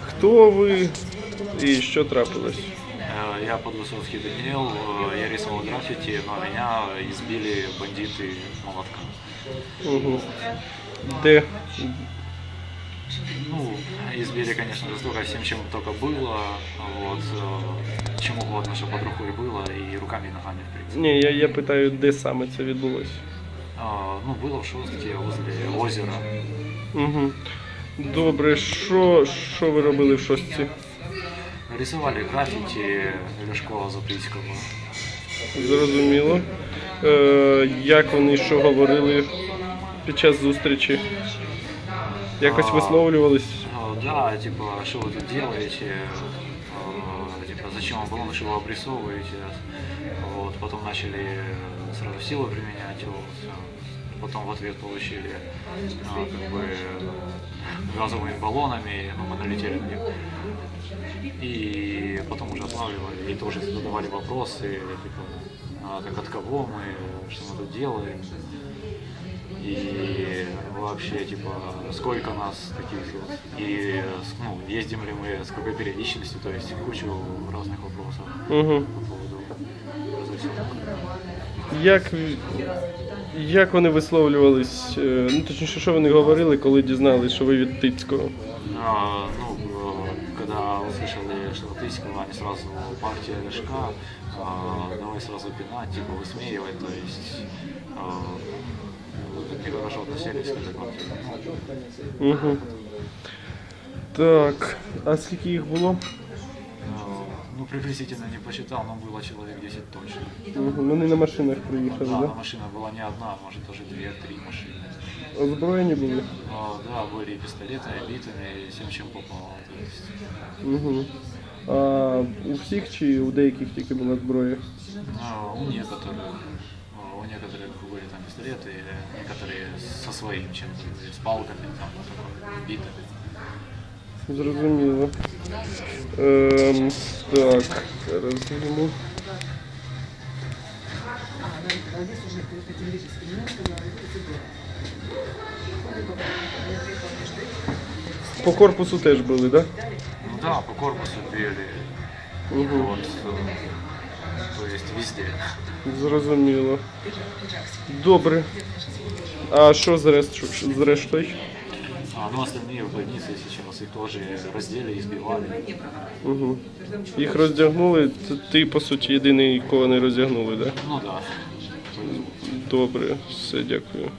Хто ви і що трапилось? Э, Я Подвысоцкий Даниил, э, я рисовал граффити, но меня избили бандиты молотком. Угу. Де? Ну, избили, конечно, жестоко всем, чем только было, вот, э, чем угодно, что под рукой было, и руками, и ногами, в принципе. Ні, я, я питаю, де саме це відбулося. А, Ну, было в Шостке, возле озера. Угу. Добре, що, що ви робили в шостці? Рисовали граффити Ляшкова Заприйского. Зрозуміло. Е, як вони що говорили під час зустрічі? Якось А. висловлювались? А, Да, типа, что вы тут делаете? А, Типа, зачем вам баллон, что вы обрисовываете? Вот, потом начали сразу силу применять, вот. Потом в ответ получили а, как бы газовыми баллонами, ну, мы налетели на них. И потом уже отлавливали и тоже задавали вопросы, типа, а, так от кого мы, что мы тут делаем. И вообще, типа, сколько нас таких вот, и ну, ездим ли мы, с какой периодичностью, то есть кучу разных вопросов Угу. по поводу. Як, як вони висловлювались? е, Ну, точніше, що вони говорили, коли дізналися, що ви від Тицького? А, ну, э, когда услышали Шелотыського, они сразу партия Ляшка, а, давай сразу пинать, типа высмеивать, то есть а, ну, нехорошо относились к этой партии. Угу. Так, а скільки їх було? А, Ну, приблизительно не посчитал, но было человек 10 точно. Угу. Вони на машинах приїхали, Да, да? машина была не одна, может даже две-три машины. Озброєні були? А, да, были и пистолеты, и битами, и всем, чем попало. То есть, Угу. А у всіх чи у деяких тільки була зброя? а, у некоторых, а, у некоторых были там пистолеты, некоторые со своим чем-то, с палками, там, битами. Зрозуміло. Ем, так, зараз візьму. По корпусу теж були, так? Да? Ну да, по корпусу били, Угу. вот, э, то есть везде. Зрозуміло. Добре. А що з решту? З рештою? А, ну остальные в больнице сейчас, их тоже раздели, избивали. Угу. Їх роздягнули, т- ти, по суті, єдиний, кого не роздягнули, так? Да? Ну да. Добре, все, дякую.